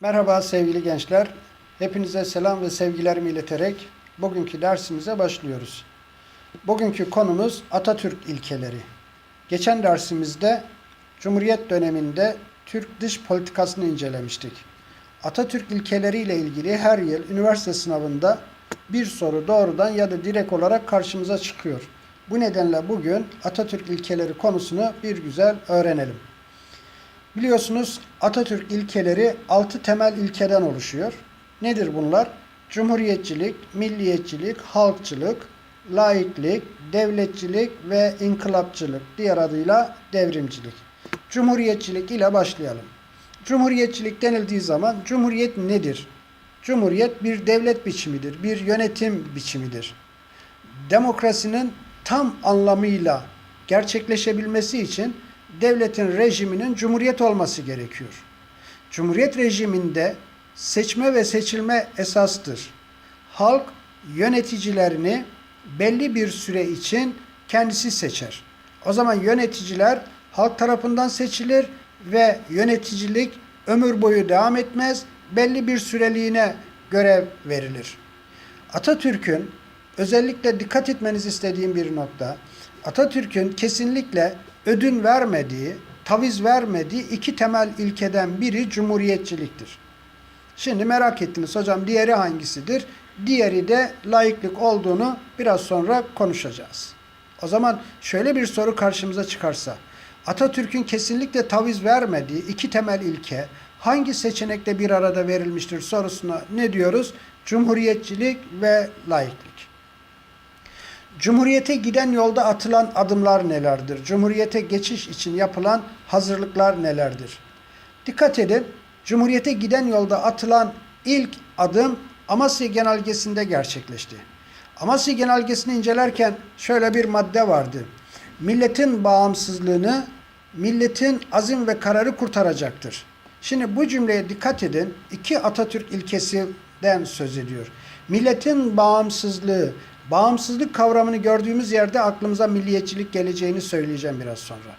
Merhaba sevgili gençler. Hepinize selam ve sevgilerimi ileterek bugünkü dersimize başlıyoruz. Bugünkü konumuz Atatürk ilkeleri. Geçen dersimizde Cumhuriyet döneminde Türk dış politikasını incelemiştik. Atatürk ilkeleri ile ilgili her yıl üniversite sınavında bir soru doğrudan ya da direkt olarak karşımıza çıkıyor. Bu nedenle bugün Atatürk ilkeleri konusunu bir güzel öğrenelim. Biliyorsunuz Atatürk ilkeleri 6 temel ilkeden oluşuyor. Nedir bunlar? Cumhuriyetçilik, milliyetçilik, halkçılık, laiklik, devletçilik ve inkılapçılık. Diğer adıyla devrimcilik. Cumhuriyetçilik ile başlayalım. Cumhuriyetçilik denildiği zaman cumhuriyet nedir? Cumhuriyet bir devlet biçimidir, bir yönetim biçimidir. Demokrasinin tam anlamıyla gerçekleşebilmesi için devletin rejiminin cumhuriyet olması gerekiyor. Cumhuriyet rejiminde seçme ve seçilme esastır. Halk yöneticilerini belli bir süre için kendisi seçer. O zaman yöneticiler halk tarafından seçilir ve yöneticilik ömür boyu devam etmez, belli bir süreliğine görev verilir. Atatürk'ün özellikle dikkat etmenizi istediğim bir nokta, Atatürk'ün kesinlikle ödün vermediği, taviz vermediği iki temel ilkeden biri cumhuriyetçiliktir. Şimdi merak ettiniz hocam diğeri hangisidir? Diğeri de laiklik olduğunu biraz sonra konuşacağız. O zaman şöyle bir soru karşımıza çıkarsa, Atatürk'ün kesinlikle taviz vermediği iki temel ilke hangi seçenekte bir arada verilmiştir sorusuna ne diyoruz? Cumhuriyetçilik ve laiklik. Cumhuriyete giden yolda atılan adımlar nelerdir? Cumhuriyete geçiş için yapılan hazırlıklar nelerdir? Dikkat edin, Cumhuriyete giden yolda atılan ilk adım Amasya Genelgesi'nde gerçekleşti. Amasya Genelgesi'ni incelerken şöyle bir madde vardı. Milletin bağımsızlığını, milletin azim ve kararı kurtaracaktır. Şimdi bu cümleye dikkat edin. İki Atatürk ilkesinden söz ediyor. Milletin bağımsızlığı, bağımsızlık kavramını gördüğümüz yerde aklımıza milliyetçilik geleceğini söyleyeceğim biraz sonra.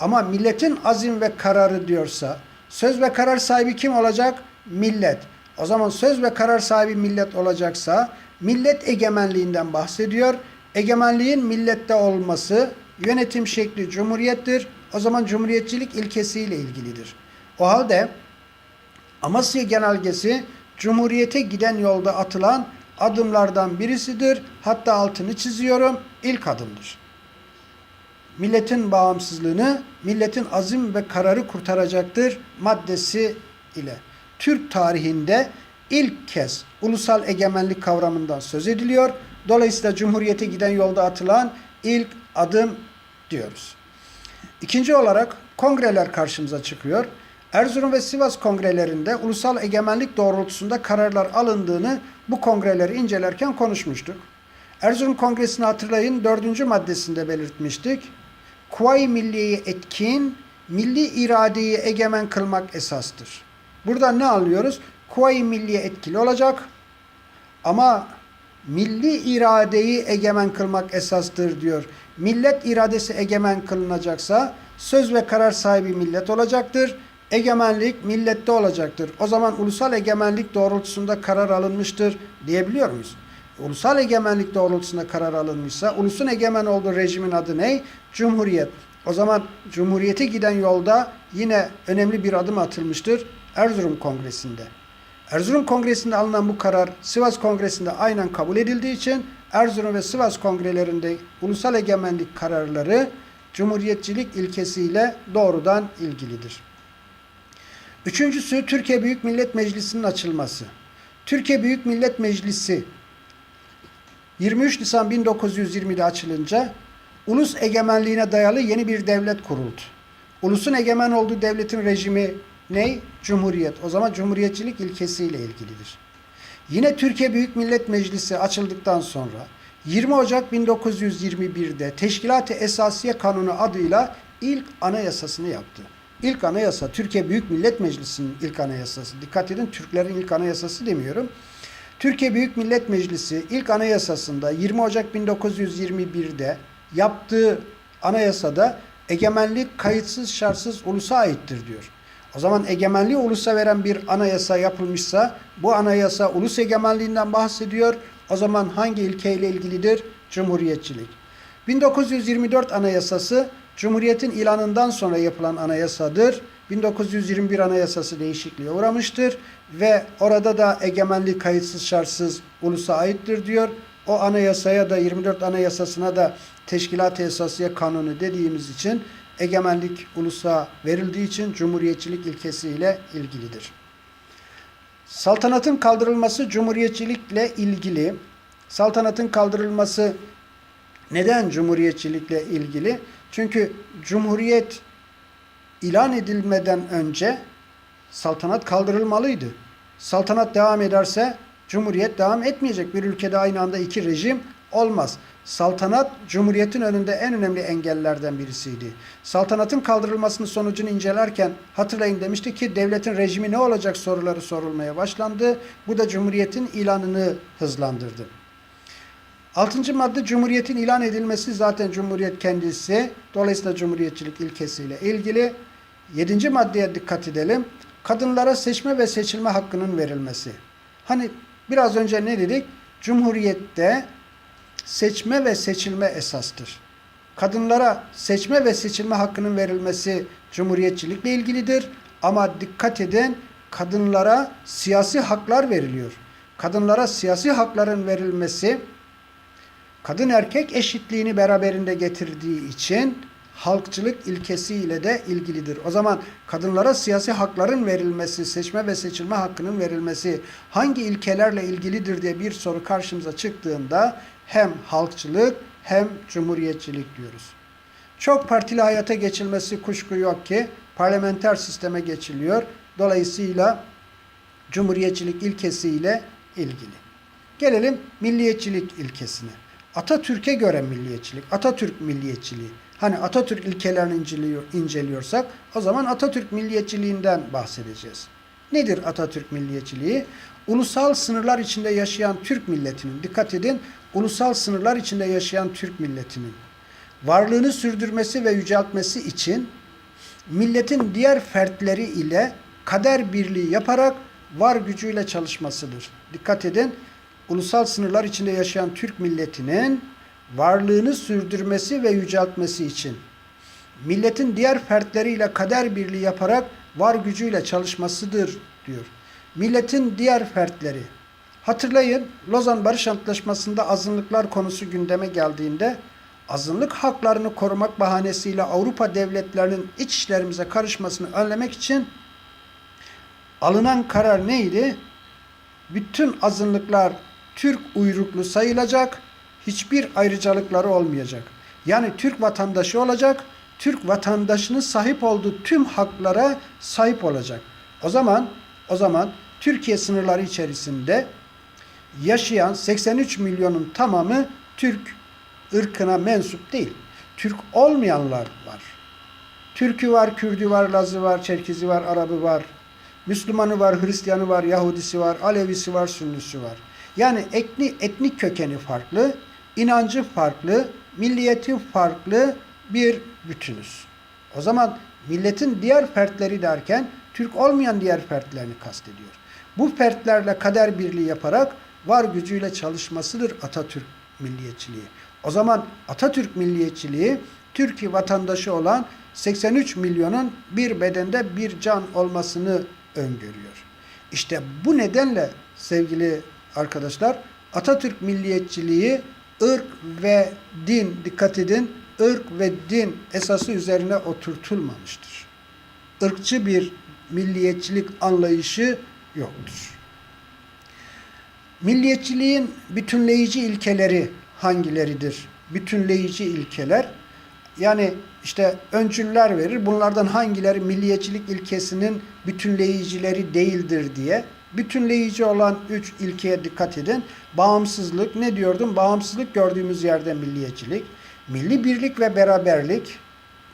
Ama milletin azim ve kararı diyorsa söz ve karar sahibi kim olacak? Millet. O zaman söz ve karar sahibi millet olacaksa millet egemenliğinden bahsediyor. Egemenliğin millette olması yönetim şekli cumhuriyettir. O zaman cumhuriyetçilik ilkesiyle ilgilidir. O halde Amasya Genelgesi Cumhuriyete giden yolda atılan adımlardan birisidir. Hatta altını çiziyorum. ilk adımdır. Milletin bağımsızlığını, milletin azim ve kararı kurtaracaktır maddesi ile. Türk tarihinde ilk kez ulusal egemenlik kavramından söz ediliyor. Dolayısıyla Cumhuriyete giden yolda atılan ilk adım diyoruz. İkinci olarak kongreler karşımıza çıkıyor. Erzurum ve Sivas kongrelerinde ulusal egemenlik doğrultusunda kararlar alındığını bu kongreleri incelerken konuşmuştuk. Erzurum Kongresi'ni hatırlayın dördüncü maddesinde belirtmiştik. Kuvayi milliyeyi etkin, milli iradeyi egemen kılmak esastır. Burada ne alıyoruz? Kuvayi milliye etkili olacak ama milli iradeyi egemen kılmak esastır diyor. Millet iradesi egemen kılınacaksa söz ve karar sahibi millet olacaktır. Egemenlik millette olacaktır. O zaman ulusal egemenlik doğrultusunda karar alınmıştır diyebiliyor muyuz? Ulusal egemenlik doğrultusunda karar alınmışsa ulusun egemen olduğu rejimin adı ne? Cumhuriyet. O zaman Cumhuriyete giden yolda yine önemli bir adım atılmıştır Erzurum Kongresi'nde. Erzurum Kongresi'nde alınan bu karar Sivas Kongresi'nde aynen kabul edildiği için Erzurum ve Sivas kongrelerinde ulusal egemenlik kararları Cumhuriyetçilik ilkesiyle doğrudan ilgilidir. Üçüncüsü Türkiye Büyük Millet Meclisi'nin açılması. Türkiye Büyük Millet Meclisi 23 Nisan 1920'de açılınca ulus egemenliğine dayalı yeni bir devlet kuruldu. Ulusun egemen olduğu devletin rejimi ne? Cumhuriyet. O zaman cumhuriyetçilik ilkesiyle ilgilidir. Yine Türkiye Büyük Millet Meclisi açıldıktan sonra 20 Ocak 1921'de Teşkilat-ı Esasiye Kanunu adıyla ilk anayasasını yaptı. İlk anayasa Türkiye Büyük Millet Meclisi'nin ilk anayasası. Dikkat edin Türklerin ilk anayasası demiyorum. Türkiye Büyük Millet Meclisi ilk anayasasında 20 Ocak 1921'de yaptığı anayasada egemenlik kayıtsız şartsız ulusa aittir diyor. O zaman egemenliği ulusa veren bir anayasa yapılmışsa bu anayasa ulus egemenliğinden bahsediyor. O zaman hangi ilkeyle ilgilidir? Cumhuriyetçilik. 1924 Anayasası Cumhuriyetin ilanından sonra yapılan anayasadır. 1921 Anayasası değişikliğe uğramıştır ve orada da egemenlik kayıtsız şartsız ulusa aittir diyor. O anayasaya da 24 Anayasasına da Teşkilat-ı Esasiye Kanunu dediğimiz için egemenlik ulusa verildiği için cumhuriyetçilik ilkesiyle ilgilidir. Saltanatın kaldırılması cumhuriyetçilikle ilgili. Saltanatın kaldırılması neden cumhuriyetçilikle ilgili? Çünkü cumhuriyet ilan edilmeden önce saltanat kaldırılmalıydı. Saltanat devam ederse cumhuriyet devam etmeyecek. Bir ülkede aynı anda iki rejim olmaz. Saltanat cumhuriyetin önünde en önemli engellerden birisiydi. Saltanatın kaldırılmasının sonucunu incelerken hatırlayın demişti ki devletin rejimi ne olacak soruları sorulmaya başlandı. Bu da cumhuriyetin ilanını hızlandırdı. Altıncı madde Cumhuriyet'in ilan edilmesi zaten Cumhuriyet kendisi. Dolayısıyla Cumhuriyetçilik ilkesiyle ilgili. Yedinci maddeye dikkat edelim. Kadınlara seçme ve seçilme hakkının verilmesi. Hani biraz önce ne dedik? Cumhuriyette seçme ve seçilme esastır. Kadınlara seçme ve seçilme hakkının verilmesi cumhuriyetçilikle ilgilidir. Ama dikkat edin kadınlara siyasi haklar veriliyor. Kadınlara siyasi hakların verilmesi kadın erkek eşitliğini beraberinde getirdiği için halkçılık ilkesiyle de ilgilidir. O zaman kadınlara siyasi hakların verilmesi, seçme ve seçilme hakkının verilmesi hangi ilkelerle ilgilidir diye bir soru karşımıza çıktığında hem halkçılık hem cumhuriyetçilik diyoruz. Çok partili hayata geçilmesi kuşku yok ki parlamenter sisteme geçiliyor. Dolayısıyla cumhuriyetçilik ilkesiyle ilgili. Gelelim milliyetçilik ilkesine. Atatürk'e göre milliyetçilik, Atatürk milliyetçiliği. Hani Atatürk ilkelerini inceliyor, inceliyorsak o zaman Atatürk milliyetçiliğinden bahsedeceğiz. Nedir Atatürk milliyetçiliği? Ulusal sınırlar içinde yaşayan Türk milletinin, dikkat edin, ulusal sınırlar içinde yaşayan Türk milletinin varlığını sürdürmesi ve yüceltmesi için milletin diğer fertleri ile kader birliği yaparak var gücüyle çalışmasıdır. Dikkat edin, ulusal sınırlar içinde yaşayan Türk milletinin varlığını sürdürmesi ve yüceltmesi için milletin diğer fertleriyle kader birliği yaparak var gücüyle çalışmasıdır diyor. Milletin diğer fertleri. Hatırlayın Lozan Barış Antlaşması'nda azınlıklar konusu gündeme geldiğinde azınlık haklarını korumak bahanesiyle Avrupa devletlerinin iç işlerimize karışmasını önlemek için alınan karar neydi? Bütün azınlıklar Türk uyruklu sayılacak, hiçbir ayrıcalıkları olmayacak. Yani Türk vatandaşı olacak, Türk vatandaşının sahip olduğu tüm haklara sahip olacak. O zaman o zaman Türkiye sınırları içerisinde yaşayan 83 milyonun tamamı Türk ırkına mensup değil. Türk olmayanlar var. Türkü var, Kürdü var, Lazı var, Çerkezi var, Arabı var. Müslümanı var, Hristiyanı var, Yahudisi var, Alevisi var, Sünnisi var. Yani etni, etnik kökeni farklı, inancı farklı, milliyeti farklı bir bütünüz. O zaman milletin diğer fertleri derken Türk olmayan diğer fertlerini kastediyor. Bu fertlerle kader birliği yaparak var gücüyle çalışmasıdır Atatürk milliyetçiliği. O zaman Atatürk milliyetçiliği Türkiye vatandaşı olan 83 milyonun bir bedende bir can olmasını öngörüyor. İşte bu nedenle sevgili arkadaşlar Atatürk milliyetçiliği ırk ve din dikkat edin ırk ve din esası üzerine oturtulmamıştır. Irkçı bir milliyetçilik anlayışı yoktur. Milliyetçiliğin bütünleyici ilkeleri hangileridir? Bütünleyici ilkeler yani işte öncüller verir. Bunlardan hangileri milliyetçilik ilkesinin bütünleyicileri değildir diye. Bütünleyici olan üç ilkeye dikkat edin. Bağımsızlık ne diyordum? Bağımsızlık gördüğümüz yerde milliyetçilik. Milli birlik ve beraberlik,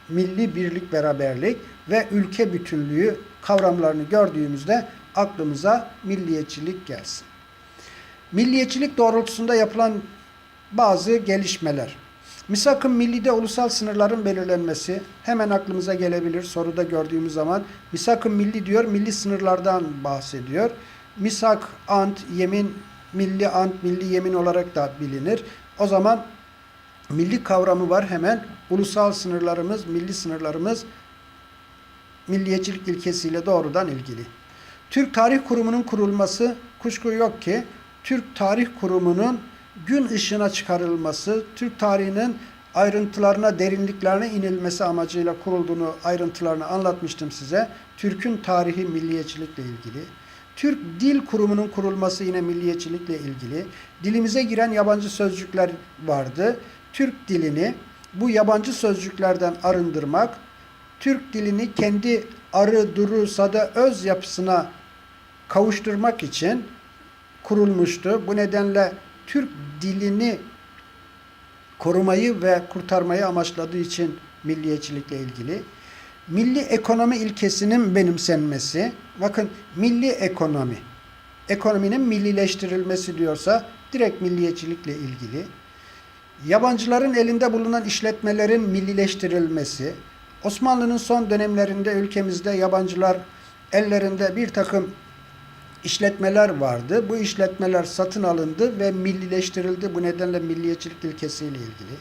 milli birlik beraberlik ve ülke bütünlüğü kavramlarını gördüğümüzde aklımıza milliyetçilik gelsin. Milliyetçilik doğrultusunda yapılan bazı gelişmeler. Misak-ı millide ulusal sınırların belirlenmesi hemen aklımıza gelebilir soruda gördüğümüz zaman. Misak-ı milli diyor, milli sınırlardan bahsediyor. Misak, ant, yemin, milli ant, milli yemin olarak da bilinir. O zaman milli kavramı var hemen. Ulusal sınırlarımız, milli sınırlarımız milliyetçilik ilkesiyle doğrudan ilgili. Türk Tarih Kurumu'nun kurulması kuşku yok ki Türk Tarih Kurumu'nun gün ışığına çıkarılması, Türk tarihinin ayrıntılarına, derinliklerine inilmesi amacıyla kurulduğunu, ayrıntılarını anlatmıştım size. Türk'ün tarihi milliyetçilikle ilgili. Türk Dil Kurumu'nun kurulması yine milliyetçilikle ilgili. Dilimize giren yabancı sözcükler vardı. Türk dilini bu yabancı sözcüklerden arındırmak, Türk dilini kendi arı, duru, sada, öz yapısına kavuşturmak için kurulmuştu. Bu nedenle Türk dilini korumayı ve kurtarmayı amaçladığı için milliyetçilikle ilgili. Milli ekonomi ilkesinin benimsenmesi. Bakın milli ekonomi. Ekonominin millileştirilmesi diyorsa direkt milliyetçilikle ilgili. Yabancıların elinde bulunan işletmelerin millileştirilmesi. Osmanlı'nın son dönemlerinde ülkemizde yabancılar ellerinde bir takım işletmeler vardı. Bu işletmeler satın alındı ve millileştirildi. Bu nedenle milliyetçilik ilkesiyle ilgili.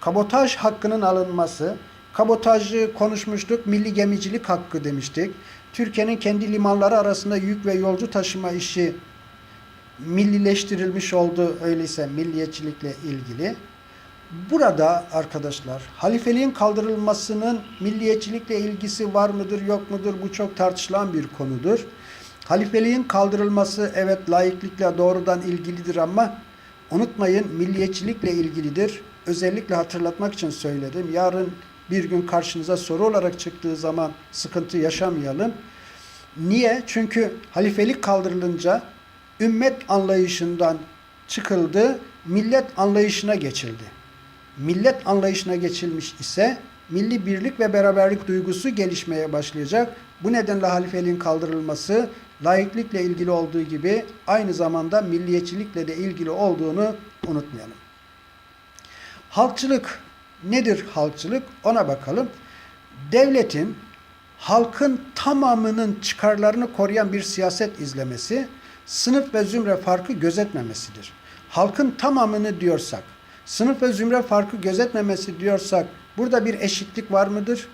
Kabotaj hakkının alınması. Kabotajı konuşmuştuk. Milli gemicilik hakkı demiştik. Türkiye'nin kendi limanları arasında yük ve yolcu taşıma işi millileştirilmiş oldu öyleyse milliyetçilikle ilgili. Burada arkadaşlar halifeliğin kaldırılmasının milliyetçilikle ilgisi var mıdır yok mudur bu çok tartışılan bir konudur. Halifeliğin kaldırılması evet laiklikle doğrudan ilgilidir ama unutmayın milliyetçilikle ilgilidir. Özellikle hatırlatmak için söyledim. Yarın bir gün karşınıza soru olarak çıktığı zaman sıkıntı yaşamayalım. Niye? Çünkü halifelik kaldırılınca ümmet anlayışından çıkıldı, millet anlayışına geçildi. Millet anlayışına geçilmiş ise milli birlik ve beraberlik duygusu gelişmeye başlayacak. Bu nedenle halifeliğin kaldırılması laiklikle ilgili olduğu gibi aynı zamanda milliyetçilikle de ilgili olduğunu unutmayalım. Halkçılık nedir halkçılık? Ona bakalım. Devletin halkın tamamının çıkarlarını koruyan bir siyaset izlemesi, sınıf ve zümre farkı gözetmemesidir. Halkın tamamını diyorsak, sınıf ve zümre farkı gözetmemesi diyorsak burada bir eşitlik var mıdır?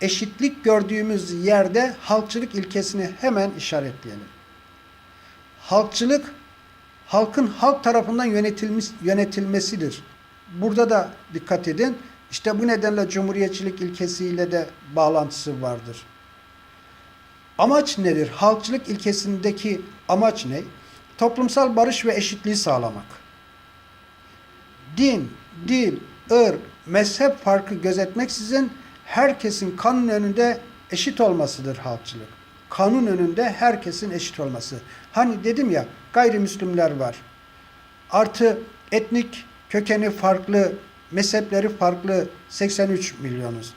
Eşitlik gördüğümüz yerde halkçılık ilkesini hemen işaretleyelim. Halkçılık halkın halk tarafından yönetilmiş, yönetilmesidir. Burada da dikkat edin. İşte bu nedenle cumhuriyetçilik ilkesiyle de bağlantısı vardır. Amaç nedir? Halkçılık ilkesindeki amaç ne? Toplumsal barış ve eşitliği sağlamak. Din, dil, ırk, mezhep farkı gözetmeksizin herkesin kanun önünde eşit olmasıdır halkçılık. Kanun önünde herkesin eşit olması. Hani dedim ya gayrimüslimler var. Artı etnik kökeni farklı, mezhepleri farklı 83 milyonuz.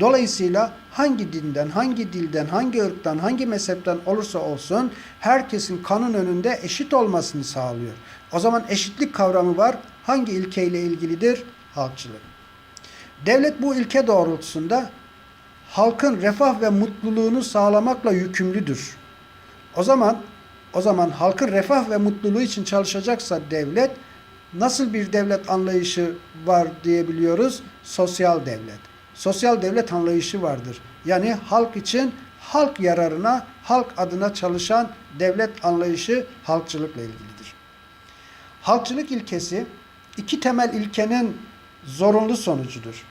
Dolayısıyla hangi dinden, hangi dilden, hangi ırktan, hangi mezhepten olursa olsun herkesin kanun önünde eşit olmasını sağlıyor. O zaman eşitlik kavramı var. Hangi ilkeyle ilgilidir? Halkçılık. Devlet bu ilke doğrultusunda halkın refah ve mutluluğunu sağlamakla yükümlüdür. O zaman o zaman halkın refah ve mutluluğu için çalışacaksa devlet nasıl bir devlet anlayışı var diyebiliyoruz? Sosyal devlet. Sosyal devlet anlayışı vardır. Yani halk için halk yararına, halk adına çalışan devlet anlayışı halkçılıkla ilgilidir. Halkçılık ilkesi iki temel ilkenin zorunlu sonucudur.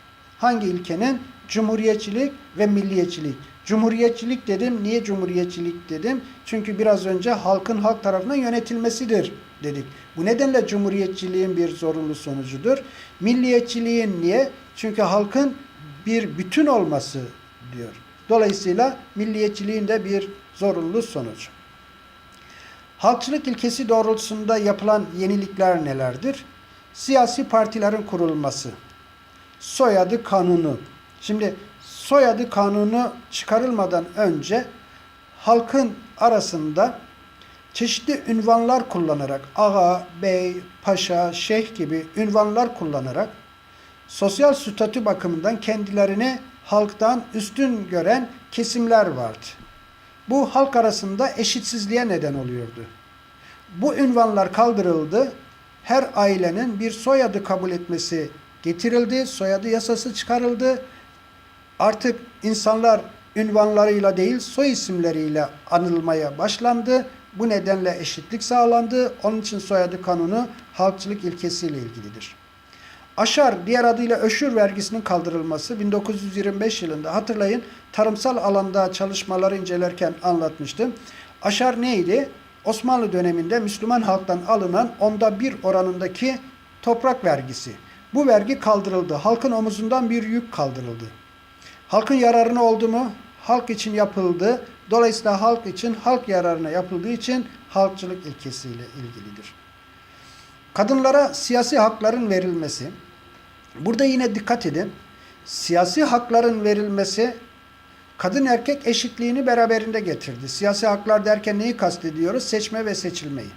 Hangi ilkenin? Cumhuriyetçilik ve milliyetçilik. Cumhuriyetçilik dedim. Niye cumhuriyetçilik dedim? Çünkü biraz önce halkın halk tarafından yönetilmesidir dedik. Bu nedenle cumhuriyetçiliğin bir zorunlu sonucudur. Milliyetçiliğin niye? Çünkü halkın bir bütün olması diyor. Dolayısıyla milliyetçiliğin de bir zorunlu sonucu. Halkçılık ilkesi doğrultusunda yapılan yenilikler nelerdir? Siyasi partilerin kurulması, soyadı kanunu. Şimdi soyadı kanunu çıkarılmadan önce halkın arasında çeşitli ünvanlar kullanarak ağa, bey, paşa, şeyh gibi ünvanlar kullanarak sosyal statü bakımından kendilerini halktan üstün gören kesimler vardı. Bu halk arasında eşitsizliğe neden oluyordu. Bu ünvanlar kaldırıldı. Her ailenin bir soyadı kabul etmesi getirildi. Soyadı yasası çıkarıldı. Artık insanlar ünvanlarıyla değil soy isimleriyle anılmaya başlandı. Bu nedenle eşitlik sağlandı. Onun için soyadı kanunu halkçılık ilkesiyle ilgilidir. Aşar, diğer adıyla öşür vergisinin kaldırılması 1925 yılında hatırlayın tarımsal alanda çalışmaları incelerken anlatmıştım. Aşar neydi? Osmanlı döneminde Müslüman halktan alınan onda bir oranındaki toprak vergisi. Bu vergi kaldırıldı. Halkın omuzundan bir yük kaldırıldı. Halkın yararına oldu mu? Halk için yapıldı. Dolayısıyla halk için, halk yararına yapıldığı için halkçılık ilkesiyle ilgilidir. Kadınlara siyasi hakların verilmesi. Burada yine dikkat edin. Siyasi hakların verilmesi kadın erkek eşitliğini beraberinde getirdi. Siyasi haklar derken neyi kastediyoruz? Seçme ve seçilmeyi.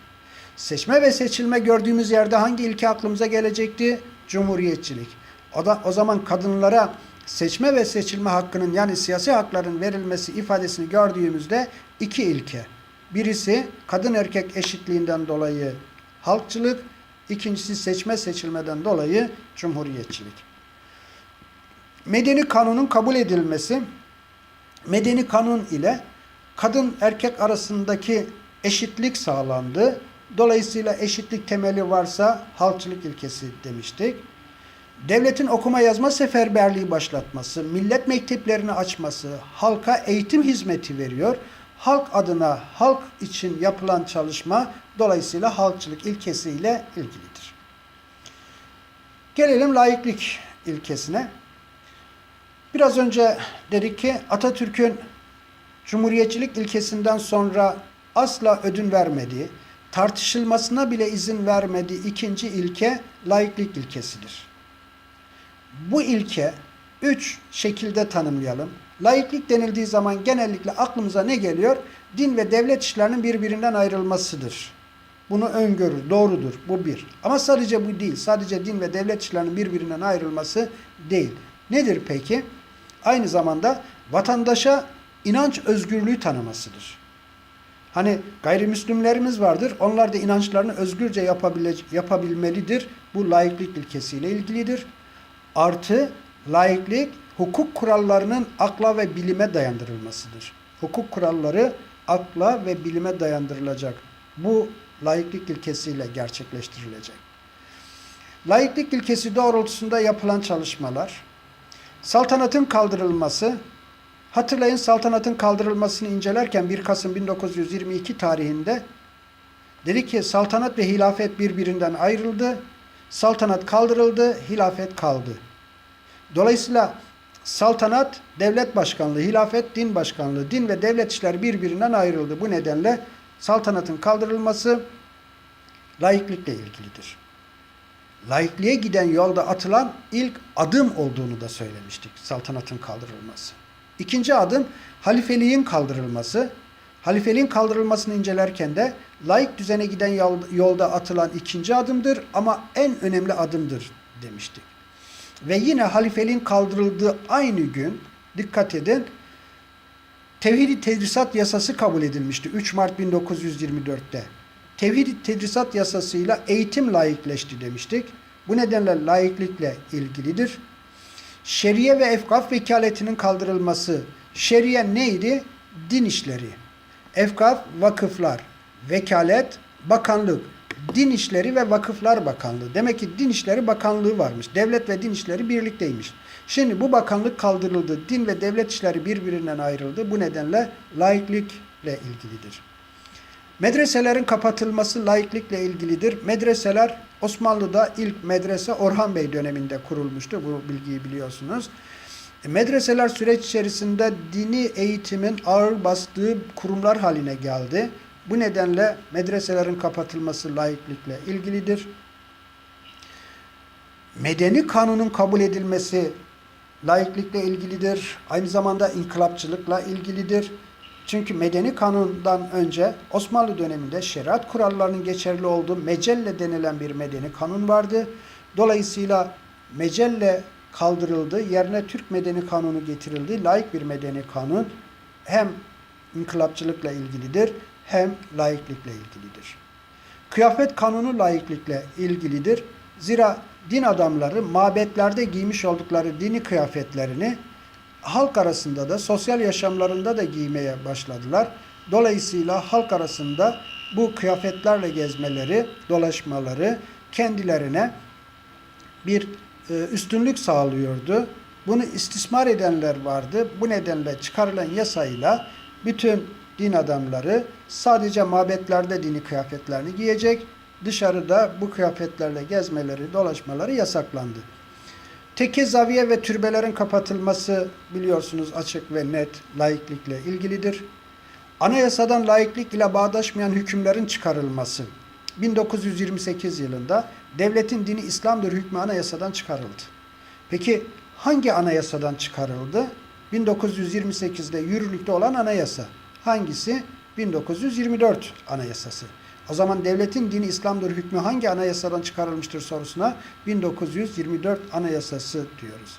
Seçme ve seçilme gördüğümüz yerde hangi ilke aklımıza gelecekti? Cumhuriyetçilik. O da o zaman kadınlara seçme ve seçilme hakkının yani siyasi hakların verilmesi ifadesini gördüğümüzde iki ilke. Birisi kadın erkek eşitliğinden dolayı halkçılık, ikincisi seçme seçilmeden dolayı cumhuriyetçilik. Medeni kanunun kabul edilmesi, medeni kanun ile kadın erkek arasındaki eşitlik sağlandı. Dolayısıyla eşitlik temeli varsa halkçılık ilkesi demiştik. Devletin okuma yazma seferberliği başlatması, millet mekteplerini açması, halka eğitim hizmeti veriyor. Halk adına, halk için yapılan çalışma dolayısıyla halkçılık ilkesiyle ilgilidir. Gelelim laiklik ilkesine. Biraz önce dedik ki Atatürk'ün Cumhuriyetçilik ilkesinden sonra asla ödün vermediği, tartışılmasına bile izin vermediği ikinci ilke laiklik ilkesidir. Bu ilke üç şekilde tanımlayalım. Laiklik denildiği zaman genellikle aklımıza ne geliyor? Din ve devlet işlerinin birbirinden ayrılmasıdır. Bunu öngörür, doğrudur. Bu bir. Ama sadece bu değil. Sadece din ve devlet işlerinin birbirinden ayrılması değil. Nedir peki? Aynı zamanda vatandaşa inanç özgürlüğü tanımasıdır. Hani gayrimüslimlerimiz vardır. Onlar da inançlarını özgürce yapabilmelidir. Bu laiklik ilkesiyle ilgilidir. Artı laiklik hukuk kurallarının akla ve bilime dayandırılmasıdır. Hukuk kuralları akla ve bilime dayandırılacak. Bu laiklik ilkesiyle gerçekleştirilecek. Laiklik ilkesi doğrultusunda yapılan çalışmalar, saltanatın kaldırılması, hatırlayın saltanatın kaldırılmasını incelerken 1 Kasım 1922 tarihinde dedi ki saltanat ve hilafet birbirinden ayrıldı, saltanat kaldırıldı, hilafet kaldı. Dolayısıyla saltanat devlet başkanlığı, hilafet din başkanlığı, din ve devlet işleri birbirinden ayrıldı. Bu nedenle saltanatın kaldırılması laiklikle ilgilidir. Laikliğe giden yolda atılan ilk adım olduğunu da söylemiştik saltanatın kaldırılması. İkinci adım halifeliğin kaldırılması. Halifeliğin kaldırılmasını incelerken de laik düzene giden yolda atılan ikinci adımdır ama en önemli adımdır demiştik. Ve yine halifeliğin kaldırıldığı aynı gün dikkat edin Tevhid-i Tedrisat Yasası kabul edilmişti 3 Mart 1924'te. Tevhid-i Tedrisat Yasasıyla eğitim laikleşti demiştik. Bu nedenle laiklikle ilgilidir. Şeriye ve efkaf vekaletinin kaldırılması. Şeriye neydi? Din işleri. Efkaf, vakıflar. Vekalet, bakanlık. Din İşleri ve Vakıflar Bakanlığı. Demek ki Din İşleri Bakanlığı varmış. Devlet ve Din İşleri birlikteymiş. Şimdi bu bakanlık kaldırıldı. Din ve devlet işleri birbirinden ayrıldı. Bu nedenle laiklikle ilgilidir. Medreselerin kapatılması laiklikle ilgilidir. Medreseler Osmanlı'da ilk medrese Orhan Bey döneminde kurulmuştu. Bu bilgiyi biliyorsunuz. Medreseler süreç içerisinde dini eğitimin ağır bastığı kurumlar haline geldi. Bu nedenle medreselerin kapatılması laiklikle ilgilidir. Medeni kanunun kabul edilmesi laiklikle ilgilidir. Aynı zamanda inkılapçılıkla ilgilidir. Çünkü medeni kanundan önce Osmanlı döneminde şeriat kurallarının geçerli olduğu mecelle denilen bir medeni kanun vardı. Dolayısıyla mecelle kaldırıldı. Yerine Türk Medeni Kanunu getirildi. Laik bir medeni kanun hem inkılapçılıkla ilgilidir hem laiklikle ilgilidir. Kıyafet kanunu laiklikle ilgilidir. Zira din adamları mabetlerde giymiş oldukları dini kıyafetlerini halk arasında da sosyal yaşamlarında da giymeye başladılar. Dolayısıyla halk arasında bu kıyafetlerle gezmeleri, dolaşmaları kendilerine bir e, üstünlük sağlıyordu. Bunu istismar edenler vardı. Bu nedenle çıkarılan yasayla bütün din adamları sadece mabetlerde dini kıyafetlerini giyecek, dışarıda bu kıyafetlerle gezmeleri, dolaşmaları yasaklandı. Tekke zaviye ve türbelerin kapatılması biliyorsunuz açık ve net laiklikle ilgilidir. Anayasadan laiklik ile bağdaşmayan hükümlerin çıkarılması 1928 yılında devletin dini İslam'dır hükmü anayasadan çıkarıldı. Peki hangi anayasadan çıkarıldı? 1928'de yürürlükte olan anayasa. Hangisi? 1924 anayasası. O zaman devletin dini İslam'dır hükmü hangi anayasadan çıkarılmıştır sorusuna 1924 anayasası diyoruz.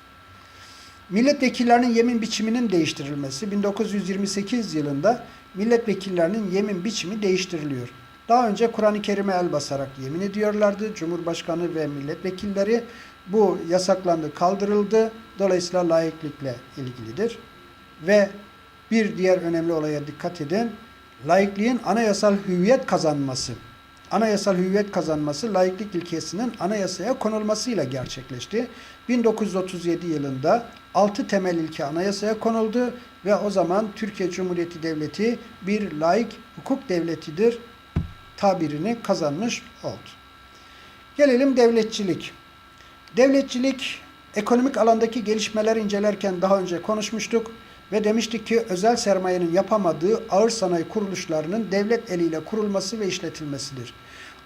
Milletvekillerinin yemin biçiminin değiştirilmesi 1928 yılında milletvekillerinin yemin biçimi değiştiriliyor. Daha önce Kur'an-ı Kerim'e el basarak yemin ediyorlardı. Cumhurbaşkanı ve milletvekilleri bu yasaklandı, kaldırıldı. Dolayısıyla laiklikle ilgilidir. Ve bir diğer önemli olaya dikkat edin. Laikliğin anayasal hüviyet kazanması. Anayasal hüviyet kazanması laiklik ilkesinin anayasaya konulmasıyla gerçekleşti. 1937 yılında 6 temel ilke anayasaya konuldu ve o zaman Türkiye Cumhuriyeti Devleti bir laik hukuk devletidir tabirini kazanmış oldu. Gelelim devletçilik. Devletçilik ekonomik alandaki gelişmeleri incelerken daha önce konuşmuştuk ve demiştik ki özel sermayenin yapamadığı ağır sanayi kuruluşlarının devlet eliyle kurulması ve işletilmesidir.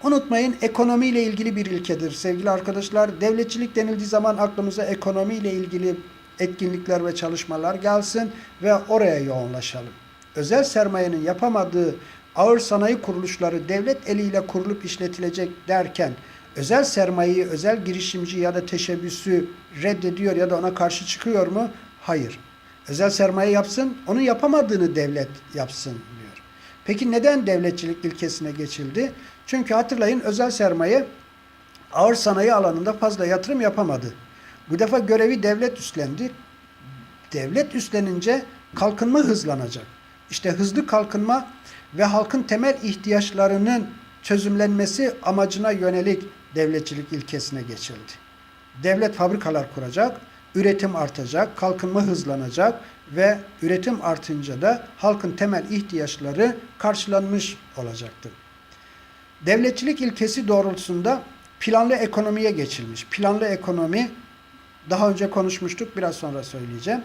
Unutmayın ekonomiyle ilgili bir ilkedir sevgili arkadaşlar. Devletçilik denildiği zaman aklımıza ekonomiyle ilgili etkinlikler ve çalışmalar gelsin ve oraya yoğunlaşalım. Özel sermayenin yapamadığı ağır sanayi kuruluşları devlet eliyle kurulup işletilecek derken özel sermayeyi, özel girişimci ya da teşebbüsü reddediyor ya da ona karşı çıkıyor mu? Hayır. Özel sermaye yapsın, onun yapamadığını devlet yapsın diyor. Peki neden devletçilik ilkesine geçildi? Çünkü hatırlayın özel sermaye ağır sanayi alanında fazla yatırım yapamadı. Bu defa görevi devlet üstlendi. Devlet üstlenince kalkınma hızlanacak. İşte hızlı kalkınma ve halkın temel ihtiyaçlarının çözümlenmesi amacına yönelik devletçilik ilkesine geçildi. Devlet fabrikalar kuracak, üretim artacak, kalkınma hızlanacak ve üretim artınca da halkın temel ihtiyaçları karşılanmış olacaktır. Devletçilik ilkesi doğrultusunda planlı ekonomiye geçilmiş. Planlı ekonomi daha önce konuşmuştuk, biraz sonra söyleyeceğim.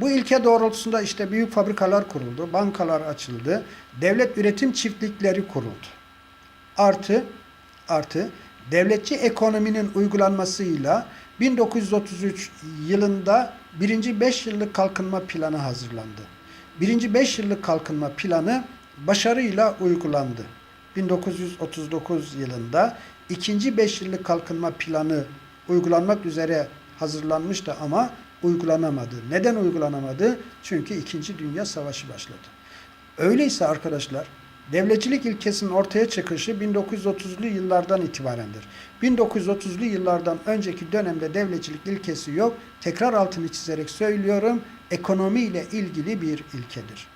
Bu ilke doğrultusunda işte büyük fabrikalar kuruldu, bankalar açıldı, devlet üretim çiftlikleri kuruldu. Artı, artı devletçi ekonominin uygulanmasıyla 1933 yılında birinci 5 yıllık kalkınma planı hazırlandı. Birinci 5 yıllık kalkınma planı başarıyla uygulandı. 1939 yılında ikinci 5 yıllık kalkınma planı uygulanmak üzere hazırlanmıştı ama uygulanamadı. Neden uygulanamadı? Çünkü 2. Dünya Savaşı başladı. Öyleyse arkadaşlar devletçilik ilkesinin ortaya çıkışı 1930'lu yıllardan itibarendir. 1930'lu yıllardan önceki dönemde devletçilik ilkesi yok. Tekrar altını çizerek söylüyorum. Ekonomi ile ilgili bir ilkedir.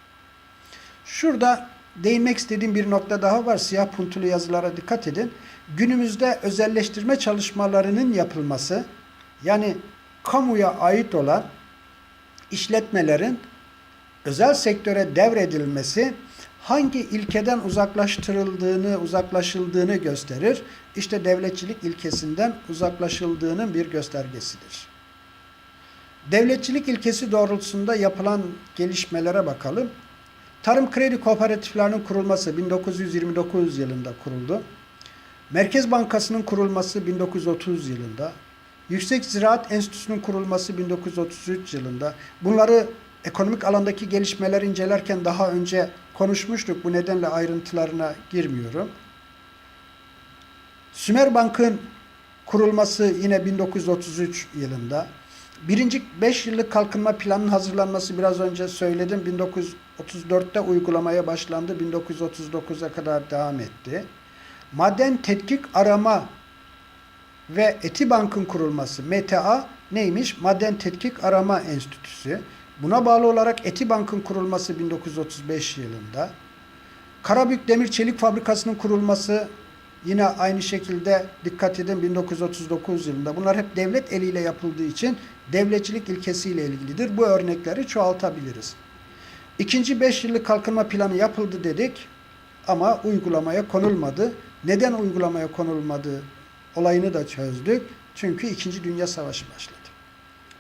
Şurada değinmek istediğim bir nokta daha var. Siyah puntulu yazılara dikkat edin. Günümüzde özelleştirme çalışmalarının yapılması yani kamuya ait olan işletmelerin özel sektöre devredilmesi hangi ilkeden uzaklaştırıldığını, uzaklaşıldığını gösterir. İşte devletçilik ilkesinden uzaklaşıldığının bir göstergesidir. Devletçilik ilkesi doğrultusunda yapılan gelişmelere bakalım. Tarım kredi kooperatiflerinin kurulması 1929 yılında kuruldu. Merkez Bankası'nın kurulması 1930 yılında. Yüksek Ziraat Enstitüsü'nün kurulması 1933 yılında. Bunları ekonomik alandaki gelişmeler incelerken daha önce konuşmuştuk. Bu nedenle ayrıntılarına girmiyorum. Sümer Bank'ın kurulması yine 1933 yılında. Birinci 5 yıllık kalkınma planının hazırlanması biraz önce söyledim. 1934'te uygulamaya başlandı. 1939'a kadar devam etti. Maden Tetkik Arama ve Etibank'ın kurulması MTA neymiş? Maden Tetkik Arama Enstitüsü. Buna bağlı olarak Etibank'ın kurulması 1935 yılında. Karabük Demir Çelik Fabrikası'nın kurulması yine aynı şekilde dikkat edin 1939 yılında. Bunlar hep devlet eliyle yapıldığı için devletçilik ilkesiyle ilgilidir. Bu örnekleri çoğaltabiliriz. İkinci 5 yıllık kalkınma planı yapıldı dedik ama uygulamaya konulmadı. Neden uygulamaya konulmadı olayını da çözdük. Çünkü 2. Dünya Savaşı başladı.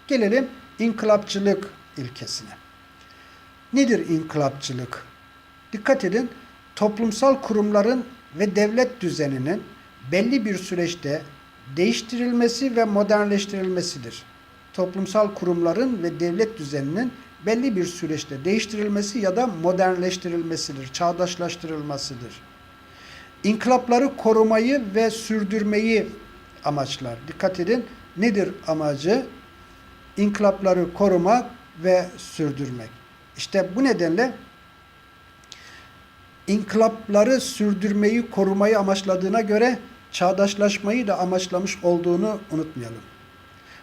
Gelelim inkılapçılık ilkesine. Nedir inkılapçılık? Dikkat edin, toplumsal kurumların ve devlet düzeninin belli bir süreçte değiştirilmesi ve modernleştirilmesidir. Toplumsal kurumların ve devlet düzeninin belli bir süreçte değiştirilmesi ya da modernleştirilmesidir, çağdaşlaştırılmasıdır. İnkılapları korumayı ve sürdürmeyi amaçlar. Dikkat edin, nedir amacı? İnkılapları korumak ve sürdürmek. İşte bu nedenle inkılapları sürdürmeyi, korumayı amaçladığına göre çağdaşlaşmayı da amaçlamış olduğunu unutmayalım.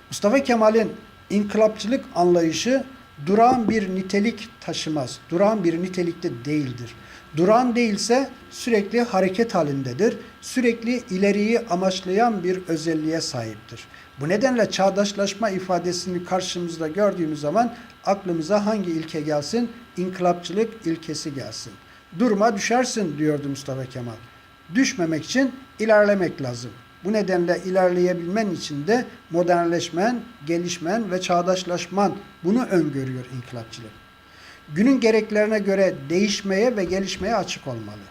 Mustafa Kemal'in inkılapçılık anlayışı durağan bir nitelik taşımaz. Durağan bir nitelikte değildir. Durağan değilse sürekli hareket halindedir. Sürekli ileriyi amaçlayan bir özelliğe sahiptir. Bu nedenle çağdaşlaşma ifadesini karşımızda gördüğümüz zaman aklımıza hangi ilke gelsin? İnkılapçılık ilkesi gelsin. Durma düşersin diyordu Mustafa Kemal. Düşmemek için ilerlemek lazım. Bu nedenle ilerleyebilmen için de modernleşmen, gelişmen ve çağdaşlaşman bunu öngörüyor inkılapçılık. Günün gereklerine göre değişmeye ve gelişmeye açık olmalı.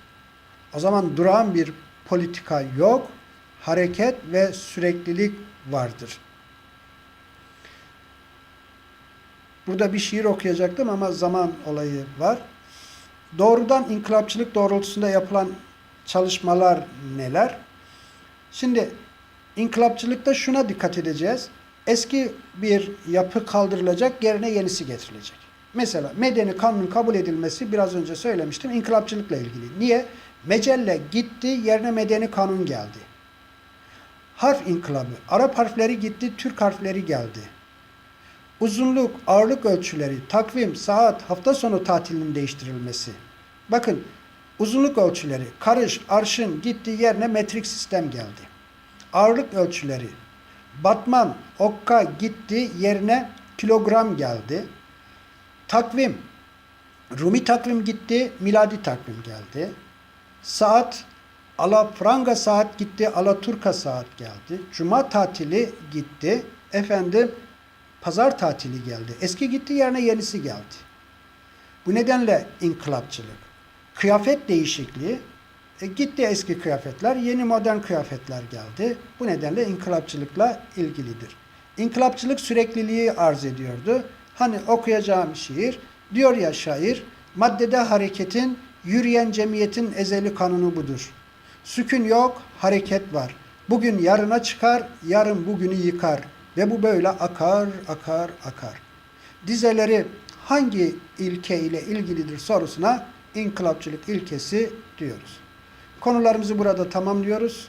O zaman duran bir politika yok, hareket ve süreklilik vardır. Burada bir şiir okuyacaktım ama zaman olayı var. Doğrudan inkılapçılık doğrultusunda yapılan çalışmalar neler? Şimdi inkılapçılıkta şuna dikkat edeceğiz. Eski bir yapı kaldırılacak, yerine yenisi getirilecek. Mesela medeni kanunun kabul edilmesi biraz önce söylemiştim inkılapçılıkla ilgili. Niye? Mecelle gitti, yerine medeni kanun geldi. Harf inkılabı. Arap harfleri gitti, Türk harfleri geldi. Uzunluk, ağırlık ölçüleri, takvim, saat, hafta sonu tatilinin değiştirilmesi. Bakın uzunluk ölçüleri, karış, arşın gitti yerine metrik sistem geldi. Ağırlık ölçüleri, batman, okka gitti yerine kilogram geldi. Takvim, Rumi takvim gitti, miladi takvim geldi. Saat, Alafranga saat gitti, Alaturka saat geldi. Cuma tatili gitti. Efendim, pazar tatili geldi. Eski gitti yerine yenisi geldi. Bu nedenle inkılapçılık. Kıyafet değişikliği, e, gitti eski kıyafetler, yeni modern kıyafetler geldi. Bu nedenle inkılapçılıkla ilgilidir. İnkılapçılık sürekliliği arz ediyordu. Hani okuyacağım şiir, diyor ya şair, maddede hareketin, yürüyen cemiyetin ezeli kanunu budur. Sükun yok, hareket var. Bugün yarına çıkar, yarın bugünü yıkar. Ve bu böyle akar, akar, akar. Dizeleri hangi ilke ile ilgilidir sorusuna inkılapçılık ilkesi diyoruz. Konularımızı burada tamamlıyoruz.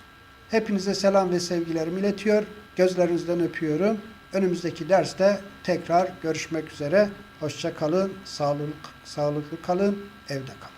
Hepinize selam ve sevgilerimi iletiyor. Gözlerinizden öpüyorum. Önümüzdeki derste tekrar görüşmek üzere. Hoşça kalın, sağlık, sağlıklı kalın, evde kalın.